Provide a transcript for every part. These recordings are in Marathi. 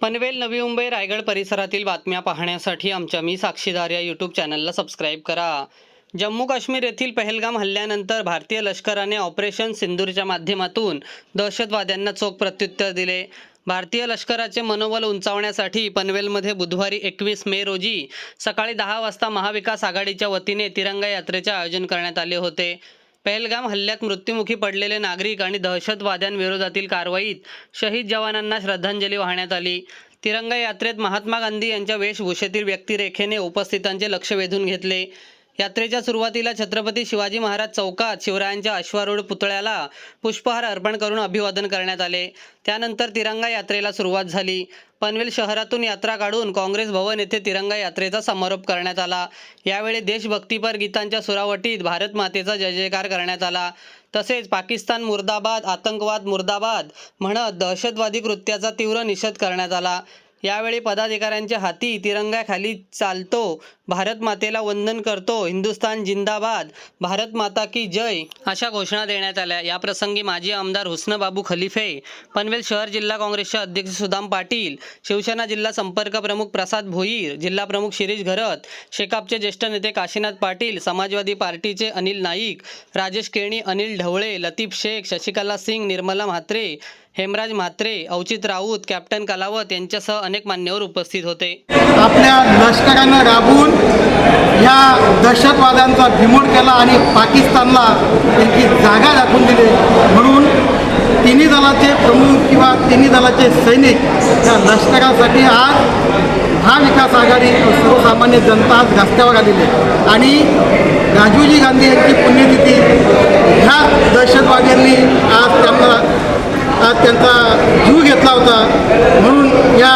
पनवेल नवी मुंबई रायगड परिसरातील बातम्या पाहण्यासाठी आमच्या मी साक्षीदार या यूट्यूब चॅनलला सबस्क्राईब करा. जम्मू काश्मीर येथील पहलगाम हल्ल्यानंतर भारतीय लष्कराने ऑपरेशन सिंदूरच्या माध्यमातून दहशतवाद्यांना चोख प्रत्युत्तर दिले. भारतीय लष्कराचे मनोबल उंचावण्यासाठी पनवेलमध्ये बुधवारी एकवीस मे रोजी सकाळी दहा वाजता महाविकास आघाडीच्या वतीने तिरंगा यात्रेचे आयोजन करण्यात आले होते. पहलगाम हल्ल्यात मृत्युमुखी पडलेले नागरिक आणि दहशतवाद्यांविरोधातील कारवाईत शहीद जवानांना श्रद्धांजली वाहण्यात आली. तिरंगा यात्रेत महात्मा गांधी यांच्या वेशभूषेतील व्यक्तिरेखेने उपस्थितांचे लक्ष वेधून घेतले. यात्रेच्या सुरुवातीला छत्रपती शिवाजी महाराज चौकात शिवरायांच्या अश्वारूढ पुतळ्याला पुष्पहार अर्पण करून अभिवादन करण्यात आले. त्यानंतर तिरंगा यात्रेला सुरुवात झाली. पनवेल शहरातून यात्रा काढून काँग्रेस भवन येथे तिरंगा यात्रेचा समारोप करण्यात आला. यावेळी देशभक्तीपर गीतांच्या सुरावटीत भारत मातेचा जय जयकार करण्यात आला. तसेच पाकिस्तान मुर्दाबाद आतंकवाद मुर्दाबाद म्हणत दहशतवादी कृत्याचा तीव्र निषेध करण्यात आला. यावेळी पदाधिकाऱ्यांच्या हाती तिरंगाखाली चालतो. भारत मातेला वंदन करतो. हिंदुस्थान जिंदाबाद. भारत माता की जय अशा घोषणा देण्यात आल्या. याप्रसंगी माजी आमदार हुस्नबाबू खलिफे पनवेल शहर जिल्हा काँग्रेसचे अध्यक्ष सुदाम पाटील शिवसेना जिल्हा संपर्क प्रमुख प्रसाद भोईर जिल्हा प्रमुख शिरीष घरत शेकापचे ज्येष्ठ नेते काशीनाथ पाटील समाजवादी पार्टीचे अनिल नाईक राजेश केणी अनिल ढवळे लतीफ शेख शशिकला सिंग निर्मला म्हात्रे हेमराज म्हात्रे अवचित राऊत कॅप्टन कलावत यांच्यासह अनेक मान्यवर उपस्थित होते. आपल्या लष्करानं राबून ह्या दहशतवाद्यांचा भिमोड केला आणि पाकिस्तानला त्यांची जागा दाखवून दिली. म्हणून तिन्ही दलाचे प्रमुख किंवा तिन्ही दलाचे सैनिक या लष्करासाठी आज महाविकास आघाडी सर्वसामान्य जनता आज रस्त्यावर आलेली आहे. आणि राजीवजी गांधी यांची पुण्यतिथी ह्या दहशतवाद्यांनी आज त्यांना आज त्यांचा जीव घेतला होता म्हणून या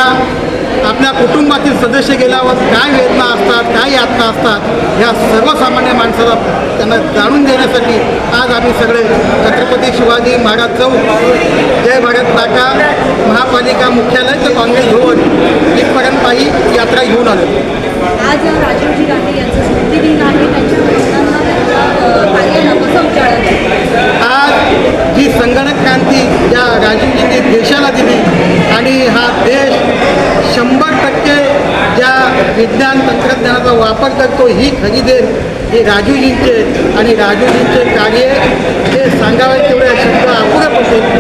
आपल्या कुटुंबातील सदस्य गेल्यावर काय वेदना असतात काय यातना असतात या सर्वसामान्य माणसाला त्यांना जाणून देण्यासाठी आज आम्ही सगळे छत्रपती शिवाजी महाराज चौक जय भारत नाका महापालिका मुख्यालय तर काँग्रेस हो भवन इथपर्यंत ही यात्रा घेऊन आलो आज राजीवजी गांधी यांचं स्मृतिदिन आहे त्यांच्या भावनांना त्यांच्या अ, कार्याला कसं उजाळत आज जी संगणक क्रांती या राजीवजींनी देशाला दिली आणि हा देश शंभर टक्के ज्या विज्ञान तंत्रज्ञानाचा वापर करतो ही खरी देण हे राजूजींचे आणि राजूजींचे कार्य हे सांगावे तेवढे शब्द अपुरे पडते